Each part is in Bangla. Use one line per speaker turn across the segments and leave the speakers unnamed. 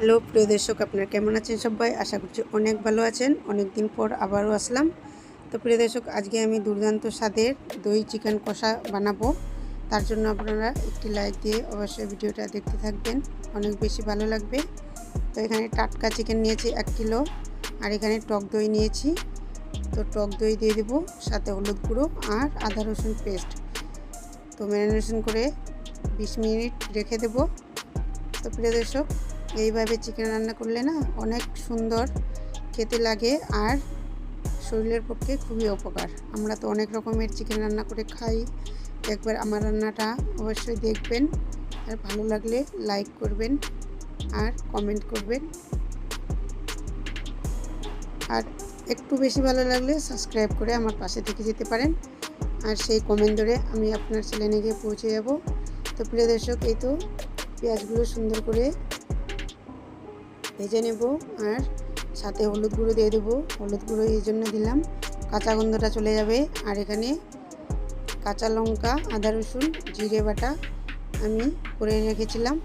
হ্যালো, প্রিয় দর্শক, আপনারা কেমন আছেন সবাই? আশা করছি অনেক ভালো আছেন। অনেক দিন পর আবারও আসলাম। তো প্রিয় দর্শক, আজকে আমি দুর্দান্ত স্বাদের দই চিকেন কষা বানাবো। তার জন্য আপনারা একটি লাইক দিয়ে অবশ্যই ভিডিওটা দেখতে থাকবেন। অনেক বেশি ভালো লাগবে। তো এখানে টাটকা চিকেন নিয়েছি এক কিলো আর এখানে টক দই নিয়েছি। তো টক দই দিয়ে দেবো, সাথে হলুদ গুঁড়ো আর আদা রসুন পেস্ট। তো ম্যারিনেশন করে বিশ মিনিট রেখে দেবো। তো প্রিয় দর্শক এইভাবে চিকেন রান্না করলে না অনেক সুন্দর খেতে লাগে আর শরীরের পক্ষে খুবই উপকার। আমরা তো অনেক রকমের চিকেন রান্না করে খাই। একবার আমার রান্নাটা অবশ্যই দেখবেন। আর ভালো লাগলে লাইক করবেন আর কমেন্ট করবেন। আর একটু বেশি ভালো লাগলে সাবস্ক্রাইব করে আমার পাশে থেকে যেতে পারেন। আর সেই কমেন্ট ধরে আমি আপনার চ্যানেলে গিয়ে পৌঁছে যাব। তো প্রিয় দর্শক, এই তো পেঁয়াজগুলো সুন্দর করে ভেজে নেব আর সাথে হলুদ গুঁড়ো দিয়ে দেবো। হলুদ গুঁড়ো এই জন্য দিলাম। কাঁচা গন্ধটা চলে যাবে। আর এখানে কাঁচা লঙ্কা, আদা রসুন, জিরে বাটা আমি করে রেখেছিলাম।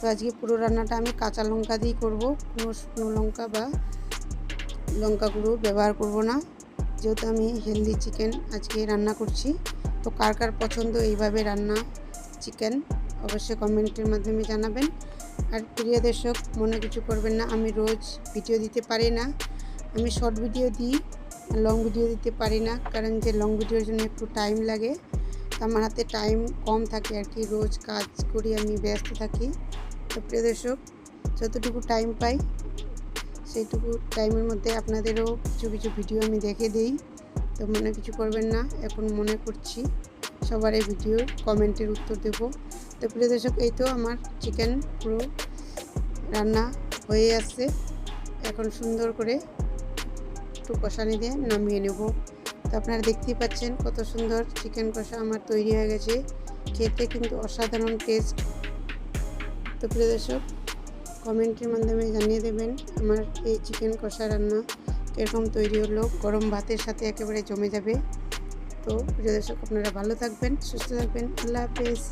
তো আজকে পুরো রান্নাটা আমি কাঁচা লঙ্কা দিয়েই করব। কোনো শুকনো লঙ্কা বা লঙ্কা গুঁড়ো ব্যবহার করব না। যেহেতু আমি হেলদি চিকেন আজকে রান্না করছি। তো কার কার পছন্দ এইভাবে রান্না চিকেন অবশ্যই কমেন্টের মাধ্যমে জানাবেন। আর প্রিয় দর্শক, মনে কিছু করবেন না, আমি রোজ ভিডিও দিতে পারি না। আমি শর্ট ভিডিও দিই লং ভিডিও দিতে পারি না, কারণ যে লং ভিডিওর জন্য একটু টাইম লাগে আমার হাতে টাইম কম থাকে আর কি। রোজ কাজ করি, আমি ব্যস্ত থাকি। তো প্রিয় দর্শক, যতটুকু টাইম পাই, সেইটুকু টাইমের মধ্যে আপনাদেরও কিছু কিছু ভিডিও আমি দেখে দিই। তো মনে কিছু করবেন না, এখন মনে করছি। সবার এই ভিডিও কমেন্টের উত্তর দেব। তো প্রিয় দর্শক, এই তো আমার চিকেন পুরো রান্না হয়ে আসছে এখন সুন্দর করে একটু কষানি দিয়ে নামিয়ে নেব। তো আপনারা দেখতেই পাচ্ছেন কত সুন্দর চিকেন কষা আমার তৈরি হয়ে গেছে। খেতে কিন্তু অসাধারণ টেস্ট তো প্রিয় দর্শক, কমেন্টের মাধ্যমে জানিয়ে দেবেন আমার এই চিকেন কষা রান্না কীরকম তৈরি হলো। গরম ভাতের সাথে একেবারে জমে যাবে। তো প্রিয় দর্শক আপনারা ভালো থাকবেন সুস্থ থাকবেন। আল্লাহ হাফেজ।